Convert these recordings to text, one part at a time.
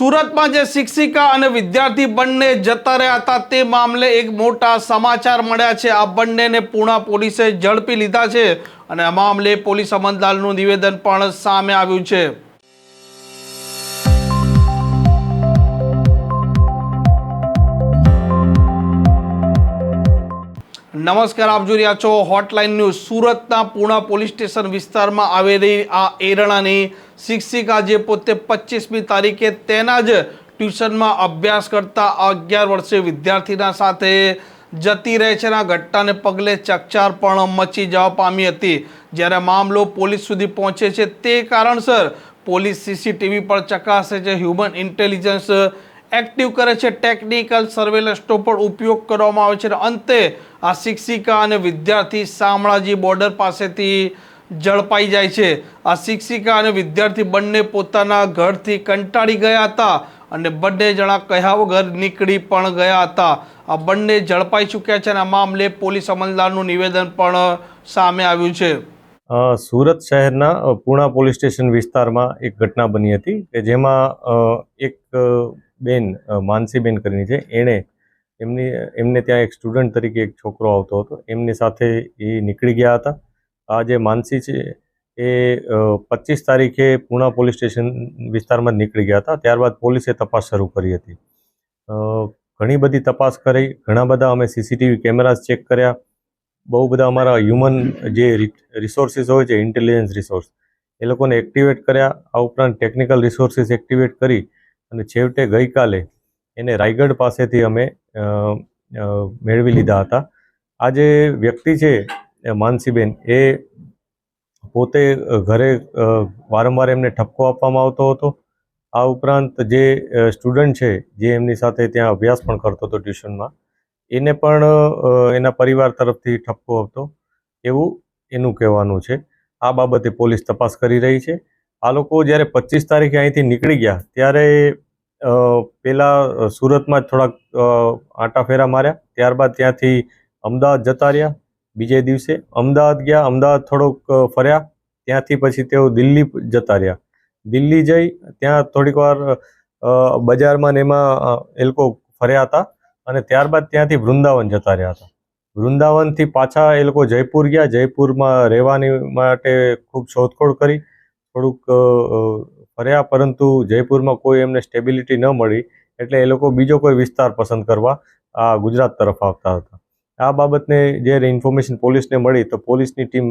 સુરતમાં જે શિક્ષિકા અને વિદ્યાર્થી બંને જતા રહ્યા હતા, તે મામલે એક મોટા સમાચાર મળ્યા છે. આ બંનેને પૂણા પોલીસે ઝડપી લીધા છે અને આ મામલે પોલીસ અમલદારનું નિવેદન પણ સામે આવ્યું છે. નમસ્કાર, આપ જોઈ રહ્યા છો હોટલાઇન ન્યૂઝ સુરતના પૂણા પોલીસ સ્ટેશન વિસ્તારમાં આવેલી આ એરણાની શિક્ષિકા જે પોતે પચીસમી તારીખે તેના જ ટ્યુશનમાં અભ્યાસ કરતા અગિયાર વર્ષીય વિદ્યાર્થીના સાથે જતી રહે છે આ ઘટનાને પગલે ચકચાર પણ મચી જવા પામી હતી. જ્યારે મામલો પોલીસ સુધી પહોંચે છે, તે કારણસર પોલીસ સીસીટીવી પર ચકાસે છે, હ્યુમન ઇન્ટેલિજન્સ એક્ટિવ કરે છે. ટેકનિકલ સર્વેલન્સનો પણ ઉપયોગ કરવામાં આવે છે અને અંતે આ શિક્ષિકા અને વિદ્યાર્થી શામળાજી બોર્ડર પાસેથી ઝડપાઈ જાય છે. આ શિક્ષિકા અને વિદ્યાર્થી બંને પોતાના ઘરથી કંટાળી ગયા હતા અને બંને જણા કહ્યા વગર નીકળી પણ ગયા હતા. આ બંને ઝડપાઈ ચૂક્યા છે અને આ મામલે પોલીસ અમલદારનું નિવેદન પણ સામે આવ્યું છે. સુરત શહેરના પૂણા પોલીસ સ્ટેશન વિસ્તારમાં એક ઘટના બની હતી કે જેમાં એક બેન માનસીબેન કરીને છે. એણે એમની, એમને ત્યાં એક સ્ટુડન્ટ તરીકે એક છોકરો આવતો હતો. એમની સાથે એ નીકળી ગયા હતા. આ જે માનસી છે એ પચીસ તારીખે પૂના પોલીસ સ્ટેશન વિસ્તારમાં નીકળી ગયા હતા. ત્યારબાદ પોલીસે તપાસ શરૂ કરી હતી. ઘણી બધી તપાસ કરી. ઘણા બધા અમે સીસીટીવી કેમેરાઝ ચેક કર્યા. બહુ બધા અમારા હ્યુમન જે રિસોર્સિસ હોય છે, ઇન્ટેલિજન્સ રિસોર્સ, એ લોકોને એક્ટિવેટ કર્યા. આ ઉપરાંત ટેકનિકલ રિસોર્સિસ એક્ટિવેટ કરી. અને છેવટે ગઈકાલે એને રાયગઢ પાસેથી અમે મેળવી લીધા હતા. આ જે વ્યક્તિ છે માનસીબેન, એ પોતે ઘરે વારંવાર એમને ઠપકો આપવામાં આવતો હતો. આ ઉપરાંત જે સ્ટુડન્ટ છે, જે એમની સાથે ત્યાં અભ્યાસ પણ કરતો હતો ટ્યુશનમાં, એને પણ એના પરિવાર તરફથી ઠપકો હતો એવું એનું કહેવાનું છે. આ બાબતે પોલીસ તપાસ કરી રહી છે. આ લોકો જ્યારે પચીસ તારીખે અહીંથી નીકળી ગયા, ત્યારે પહેલા સુરતમાં થોડાક આંટા ફેરા માર્યા. ત્યારબાદ ત્યાંથી અમદાવાદ જતા રહ્યા બીજે દિવસે. અમદાવાદ ગયા, અમદાવાદ થોડોક ફર્યા. ત્યાંથી પછી તેઓ દિલ્હી જતા રહ્યા. દિલ્હી જઈ, ત્યાં થોડીક વાર બજારમાં ને એમાં એ લોકો ફર્યા હતા અને ત્યારબાદ ત્યાંથી વૃંદાવન જતા રહ્યા હતા. વૃંદાવનથી પાછા એ લોકો જયપુર ગયા. જયપુરમાં રહેવાની માટે ખૂબ શોધખોળ કરી. થોડુંક ફર્યા, પરંતુ જયપુરમાં કોઈ એમને સ્ટેબિલિટી ન મળી, એટલે એ લોકો બીજો કોઈ વિસ્તાર પસંદ કરવા આ ગુજરાત તરફ આવતા હતા. આ બાબતને જ્યારે ઇન્ફોર્મેશન પોલીસને મળી, તો પોલીસની ટીમ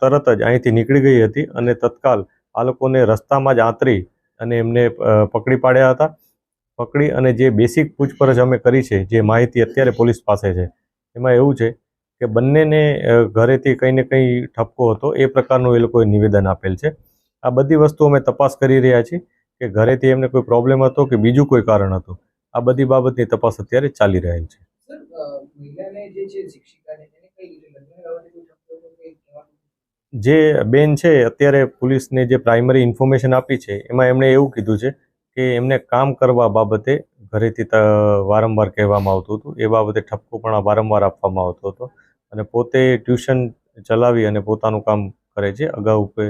તરત જ અહીંથી નીકળી ગઈ હતી અને તત્કાલ આ લોકોને રસ્તામાં જ આંતરી અને એમને પકડી પાડ્યા હતા. પકડી અને જે બેસિક પૂછપરછ અમે કરી છે, જે માહિતી અત્યારે પોલીસ પાસે છે, એમાં એવું છે કે બંનેને ઘરેથી કંઈ ને કંઈ ઠપકો હતો, એ પ્રકારનું એ લોકોએ નિવેદન આપેલ છે. આ બધી વસ્તુ અમે તપાસ કરી રહ્યા છીએ કે ઘરેથી એમને કોઈ પ્રોબ્લેમ હતો કે બીજું કોઈ કારણ હતું? આ બધી બાબતની તપાસ અત્યારે ચાલી રહેલ છે. જે કઈ કોઈ કંઈ બેન છે અત્યારે પોલીસને જે પ્રાઇમરી ઇન્ફોર્મેશન આપી છે એમાં એમણે એવું કીધું છે કે એમને કામ કરવા બાબતે ઘરેથી વારંવાર કહેવામાં આવતું હતું. એ બાબતે ઠપકો પણ વારંવાર આપવામાં આવતો હતો અને પોતે ટ્યુશન ચલાવી અને પોતાનું કામ કરે છે. અગાઉ કે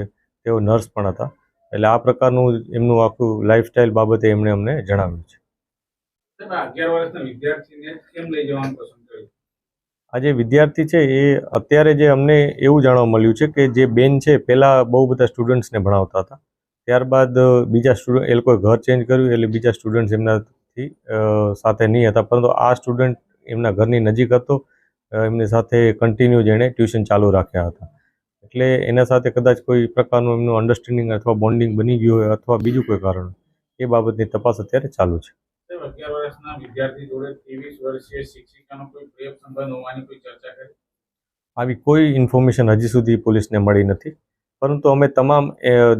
તેઓ નર્સ પણ હતા. એટલે આ પ્રકારનું એમનું આખું લાઈફસ્ટાઈલ બાબતે એમણે અમને જણાવ્યું છે. આ જે વિદ્યાર્થી છે એ અત્યારે જે અમને એવું જાણવા મળ્યું છે કે જે બેન છે પહેલાં બહુ બધા સ્ટુડન્ટ્સને ભણાવતા હતા. ત્યારબાદ બીજા સ્ટુડન્ટ એ લોકોએ ઘર ચેન્જ કર્યું એટલે બીજા સ્ટુડન્ટ્સ એમનાથી સાથે નહીં હતા. પરંતુ આ સ્ટુડન્ટ એમના ઘરની નજીક હતો. એમની સાથે કન્ટિન્યુ જેણે ટ્યુશન ચાલુ રાખ્યા હતા. એટલે એના સાથે કદાચ કોઈ પ્રકારનું એમનું અન્ડરસ્ટેન્ડિંગ અથવા બોન્ડિંગ બની ગયું હોય અથવા બીજું કોઈ કારણ એ બાબતની તપાસ અત્યારે ચાલુ છે. અગિયાર વર્ષના વિદ્યાર્થી જોડે ત્રેવીસ વર્ષીય શિક્ષિકાનો કોઈ પ્રેમ સંબંધ હોવાની કોઈ ચર્ચા કરી? આવી કોઈ ઇન્ફોર્મેશન હજી સુધી પોલીસને મળી નથી. પરંતુ અમે તમામ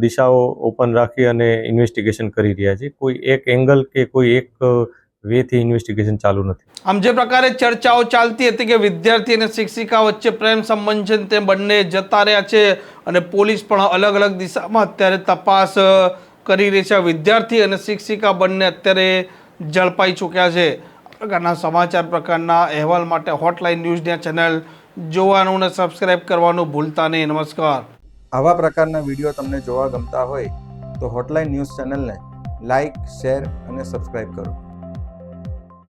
દિશાઓ ઓપન રાખી અને ઇન્વેસ્ટિગેશન કરી રહ્યા છીએ. કોઈ એક એંગલ કે કોઈ એક વેથી ઇન્વેસ્ટિગેશન ચાલુ નથી. આમ જે પ્રકારે ચર્ચાઓ ચાલતી હતી કે વિદ્યાર્થી અને શિક્ષિકા વચ્ચે પ્રેમ સંબંધ છે તે બંને જતા રહ્યા છે અને પોલીસ પણ અલગ અલગ દિશામાં અત્યારે તપાસ કરી રહી છે. વિદ્યાર્થી અને શિક્ષિકા બંને અત્યારે ઝડપાઈ ચૂક્યા છે. પ્રકારના સમાચાર પ્રકારના અહેવાલ માટે હોટલાઇન ન્યૂઝની ચેનલ જોવાનું અને સબસ્ક્રાઇબ કરવાનું ભૂલતા નહીં. નમસ્કાર. આવા પ્રકારના વીડિયો તમને જોવા ગમતા હોય તો હોટલાઇન ન્યૂઝ ચેનલને લાઇક શેર અને સબસ્ક્રાઈબ કરો.